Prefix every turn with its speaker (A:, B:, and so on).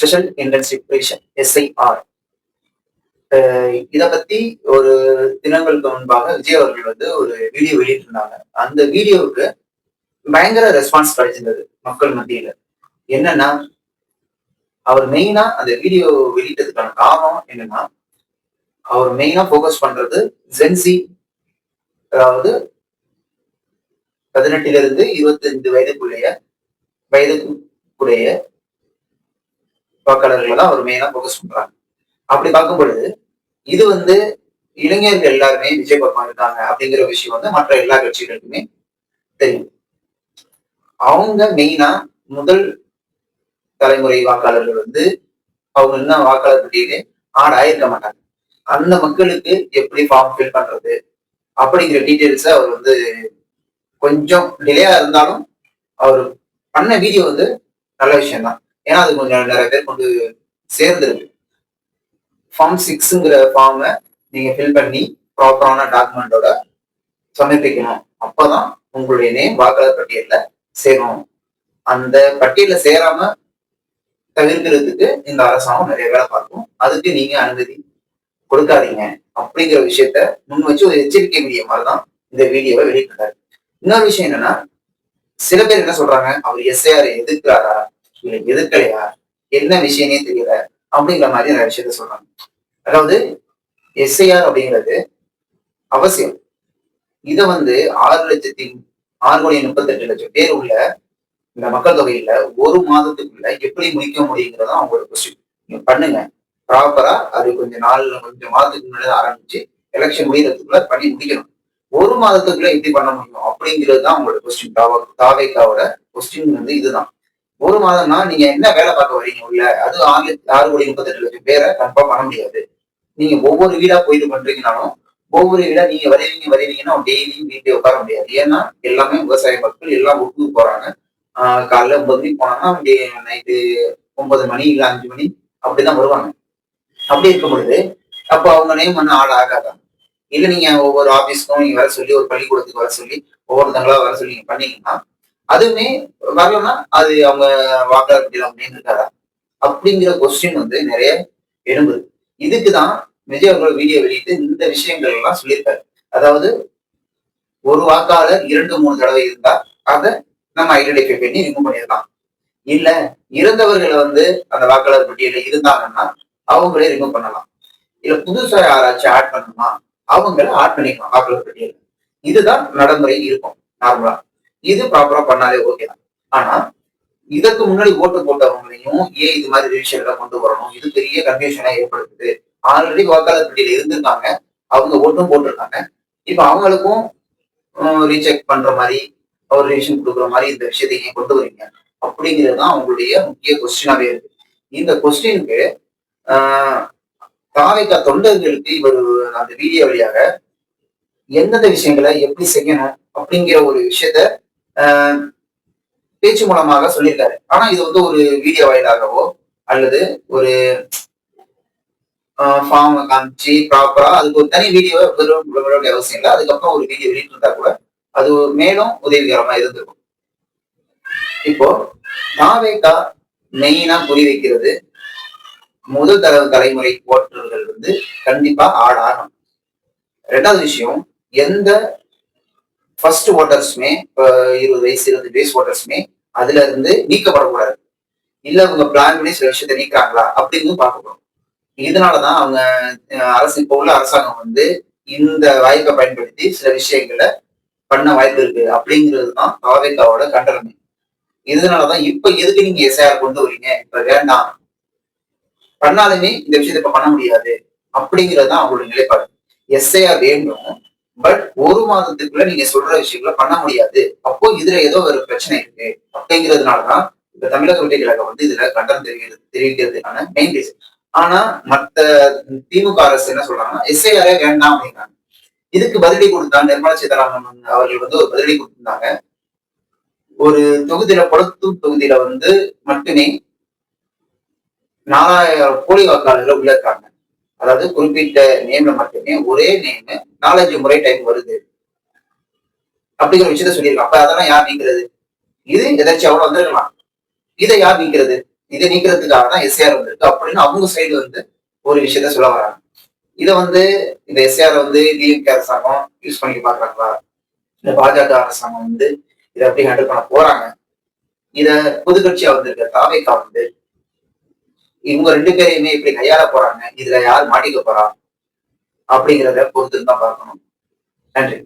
A: Special entrance preparation SIR இத பத்தி ஒரு தினங்களுக்கு முன்பாக விஜய் அவர்கள் வந்து ஒரு வீடியோ வெளியிட்டிருந்தாங்க. அந்த வீடியோவுக்கு பயங்கர ரெஸ்பான்ஸ் கிடைச்சிருந்தது மக்கள் மத்தியில. என்னன்னா அவர் மெயினா அந்த வீடியோ வெளியிட்டதுக்கான காரணம் என்னன்னா அவர் மெயினா போக்கஸ் பண்றது ஜென்சி அதாவது பதினெட்டுல இருந்து இருபத்தஞ்சு வயதுக்குள்ளேய வயதுக்குடைய வாக்காளர்களை தான் அவர் மெயினா போக்கஸ் பண்றாங்க. அப்படி பார்க்கும் பொழுது இது வந்து இளைஞர்கள் எல்லாருமே விஜய் பக்கம் இருக்காங்க அப்படிங்கிற விஷயம் வந்து மற்ற எல்லா கட்சிகளுக்குமே தெரியும். அவங்க மெயினா முதல் தலைமுறை வாக்காளர்கள் வந்து அவங்க இன்னும் வாக்காளர் பட்டியலே? ஆட் ஆயிருக்க மாட்டாங்க. அந்த மக்களுக்கு எப்படி ஃபார்ம் ஃபில் பண்றது? அப்படிங்கிற டீட்டெயில்ஸை அவர் வந்து கொஞ்சம் டிலேயா இருந்தாலும் அவர் பண்ண வீடியோ வந்து நல்ல விஷயம் தான் ஏன்னா அது கொஞ்சம் நிறைய பேர் கொண்டு சேர்ந்துருக்கு. ஃபார்ம் சிக்ஸுங்கிற ஃபார்மை நீங்கள் ஃபில் பண்ணி ப்ராப்பரான டாக்குமெண்ட்டோட சமர்ப்பிக்கணும். அப்போதான் உங்களுடைய நேம் வாக்காளர் பட்டியலில் சேரும். அந்த பட்டியலில் சேராம தவிர்க்கிறதுக்கு இந்த அரசாங்கம் நிறைய வேலை பார்க்கும். அதுக்கு நீங்க அனுமதி கொடுக்காதீங்க. அப்படிங்கிற விஷயத்த முன் வச்சு ஒரு எச்சரிக்கை வீடியோ மாதிரி தான் இந்த வீடியோவை வெளியிட்டாரு இன்னொரு விஷயம் என்னன்னா சில பேர் என்ன சொல்றாங்க? அவர் எஸ்ஐஆர் எதிர்க்கிறாரா? எதிர்க்கலையா? என்ன விஷயமே தெரியல. அப்படிங்கிற மாதிரி நிறைய விஷயத்த சொல்றாங்க. அதாவது எஸ்ஐஆர் அப்படிங்கிறது அவசியம். இதை வந்து ஆறு லட்சத்தி ஆறு கோடி முப்பத்தெட்டு லட்சம் பேர் உள்ள இந்த மக்கள் தொகையில ஒரு மாதத்துக்குள்ள எப்படி முடிக்க முடியுங்கிறதா அவங்களோட கொஸ்டின் நீங்க பண்ணுங்க. ப்ராப்பரா அது கொஞ்சம் நாள் கொஞ்சம் மாதத்துக்கு முன்னாடி ஆரம்பிச்சு எலெக்ஷன் முடியறதுக்குள்ள பண்ணி முடிக்கணும். ஒரு மாதத்துக்குள்ள எப்படி பண்ண முடியும் அப்படிங்கிறது தான் அவங்களோட கொஸ்டின் தாவ தாவேக்காவோட கொஸ்டின் வந்து இதுதான். ஒரு மாதம்னா நீங்க என்ன வேலை பார்க்க வரீங்க உள்ள? அது ஆறு ஆறு கோடி முப்பத்தெட்டு லட்சம் பேரை கன்ஃபார்ம் பண்ண முடியாது. நீங்க ஒவ்வொரு வீடா போயிட்டு பண்றீங்கனாலும் ஒவ்வொரு வீடா நீங்க வருவீங்க வருவீங்கன்னா டெய்லி வீட்டை உட்கார முடியாது. ஏன்னா எல்லாமே விவசாய மக்கள் எல்லாம் ஒட்டுக்கு போறாங்க. ஆஹ் காலைல ஒன்பது மணிக்கு போனாங்கன்னா நைட்டு ஒன்பது மணி இல்ல அஞ்சு மணி அப்படிதான் வருவாங்க. அப்படி இருக்கும் பொழுது அப்போ அவங்க நேம் வந்து ஆள் ஆகாதான் இல்ல நீங்க ஒவ்வொரு ஆபீஸ்க்கும் நீங்க வர சொல்லி ஒரு பள்ளிக்கூடத்துக்கு வர சொல்லி ஒவ்வொருத்தங்களா வர சொல்லி நீங்க பண்ணீங்கன்னா அதுவுமே வரலன்னா அது அவங்க வாக்காளர் பட்டியல் அப்படின்னு இருக்காரா அப்படிங்கிற கொஸ்டின் வந்து நிறைய எழும்புது. இதுக்கு தான் விஜய் அவர்கள் வீடியோ வெளியிட்டு இந்த விஷயங்கள் எல்லாம் சொல்லியிருக்காரு. அதாவது ஒரு வாக்காளர் இரண்டு மூணு தடவை இருந்தா அதை நம்ம ஐடென்டிஃபை பண்ணி ரிமூவ் பண்ணிடலாம். இல்ல இறந்தவர்கள் வந்து அந்த வாக்காளர் பட்டியலில் இருந்தாங்கன்னா அவங்களே ரிமூவ் பண்ணலாம். இல்ல புதுசா யாராச்சும் ஆட் பண்ணணுமா? அவங்கள ஆட் பண்ணிக்கலாம் வாக்காளர் பட்டியல் இதுதான் நடைமுறை இருக்கும் நார்மலா இது ப்ராப்பரா பண்ணாலே ஓகே தான். ஆனா இதற்கு முன்னாடி ஓட்டு போட்டவங்களையும் ஏன் இது மாதிரி ரிவிஷன் எல்லாம் கொண்டு வரணும்? இது பெரிய கன்ஃபியூஷனா ஏற்படுத்துது. ஆல்ரெடி வாக்காளர் பட்டியல இருந்திருக்காங்க. அவங்க ஓட்டும் போட்டிருக்காங்க. இப்ப அவங்களுக்கும் ரீசெக் பண்ற மாதிரி ஒரு ரிவிஷன் கொடுக்குற மாதிரி இந்த விஷயத்தை ஏன் கொண்டு வரீங்க. அப்படிங்கிறது தான் அவங்களுடைய முக்கிய கொஸ்டினாவே இருக்கு. இந்த கொஸ்டினுக்கு தாவைக்கா தொண்டர்களுக்கு இவர் அந்த வீடியோ வழியாக எந்தெந்த விஷயங்களை எப்படி செய்யணும் அப்படிங்கிற ஒரு விஷயத்த பேச்சு மூலமாக சொல்லியிருக்காரு. ஆனா இது வந்து ஒரு வீடியோ வாயிலாகவோ அல்லது ஒரு ஃபார்ம் காமிச்சு ப்ராப்பரா அதுக்கு ஒரு தனி வீடியோ வேண்டிய அவசியம் இல்லை. அதுக்கப்புறம் ஒரு வீடியோ வெளியிட்டு இருந்தா கூட அது மேலும் உதவிகரமா இருந்திருக்கும். இப்போ தாவேக்கா மெயினா புரி வைக்கிறது முதல் தர தலைமுறை ஓட்டுநர்கள் வந்து கண்டிப்பா ஆட ஆகணும் ரெண்டாவது விஷயம் எந்த ஃபர்ஸ்ட் ஓட்டர்ஸுமே இப்போ இருபது வயசு இருபது வயசு ஓட்டர்ஸுமே அதுல இருந்து நீக்கப்படக்கூடாது. இல்ல அவங்க பிளான் பண்ணி சில விஷயத்தை நீக்கிறாங்களா? அப்படின்னு பார்க்கப்படும் இதனாலதான் அவங்க அரசு இப்போ உள்ள அரசாங்கம் வந்து இந்த வாய்ப்பை பயன்படுத்தி சில விஷயங்களை பண்ண வாய்ப்பு இருக்கு. அப்படிங்கிறது தான் தாவேக்காவோட கண்டனமே. இதனாலதான் இப்ப எதுக்கு நீங்க எஸ்ஐஆர் கொண்டு வரீங்க? இப்ப வேண்டாம். பண்ணாலுமே இந்த விஷயத்த இப்ப பண்ண முடியாது. அப்படிங்கிறது தான் அவங்களோட நிலைப்பாடு எஸ்ஐஆர் வேண்டும். பட் ஒரு மாதத்துக்குள்ள நீங்க சொல்ற விஷயங்களை பண்ண முடியாது. அப்போ இதுல ஏதோ ஒரு பிரச்சனை இருக்கு. அப்படிங்கிறதுனாலதான் இப்ப தமிழக வெற்றி கழகம் வந்து இதுல கண்டனம் தெரிவிக்கிறது தெரிவிக்கிறதுக்கான மெயின் ரீசன் ஆனா மத்த திமுக அரசு என்ன சொல்றாங்கன்னா எஸ்ஐஆரே வேண்டாம் அப்படிங்கிறாங்க இதுக்கு பதிலடி கொடுத்தா நிர்மலா சீதாராமன் அவர்கள் வந்து ஒரு பதிலடி கொடுத்திருந்தாங்க. ஒரு தொகுதியில கொளத்தூர் தொகுதியில வந்து மட்டுமே நாலாயிரம் போலி வாக்காளர்கள் உள்ள இருக்காங்க. அதாவது குறிப்பிட்ட நேம்ல மட்டுமே ஒரே நேம் நாலஞ்சு முறை டைம் வருது. அப்படிங்கிற விஷயத்த சொல்லியிருக்கோம் அப்ப அதெல்லாம் யார் நீக்கிறது? இது எதாச்சும் அவ்வளவு வந்திருக்கலாம். இதை யார் நீக்கிறது? இதை நீக்கிறதுக்காக தான் எஸ்ஏஆர் வந்திருக்கு. அப்படின்னு அவங்க சைடு வந்து ஒரு விஷயத்த சொல்ல வராங்க. இதை வந்து இந்த எஸ்ஏஆர் வந்து டிஎம்கே அரசாங்கம் யூஸ் பண்ணி பாக்குறாங்களா இந்த பாஜக அரசாங்கம் வந்து இதை அப்படி ஹேண்டில் பண்ண போறாங்க? இத பொதுக்கட்சியா வந்திருக்க தாவேக்கா வந்து இவங்க ரெண்டு பேரையுமே இப்படி கையாள போறாங்க இதுல யார் மாட்டிக்க போறா அப்படிங்கிறத பொறுத்து தான் பார்க்கணும். நன்றி.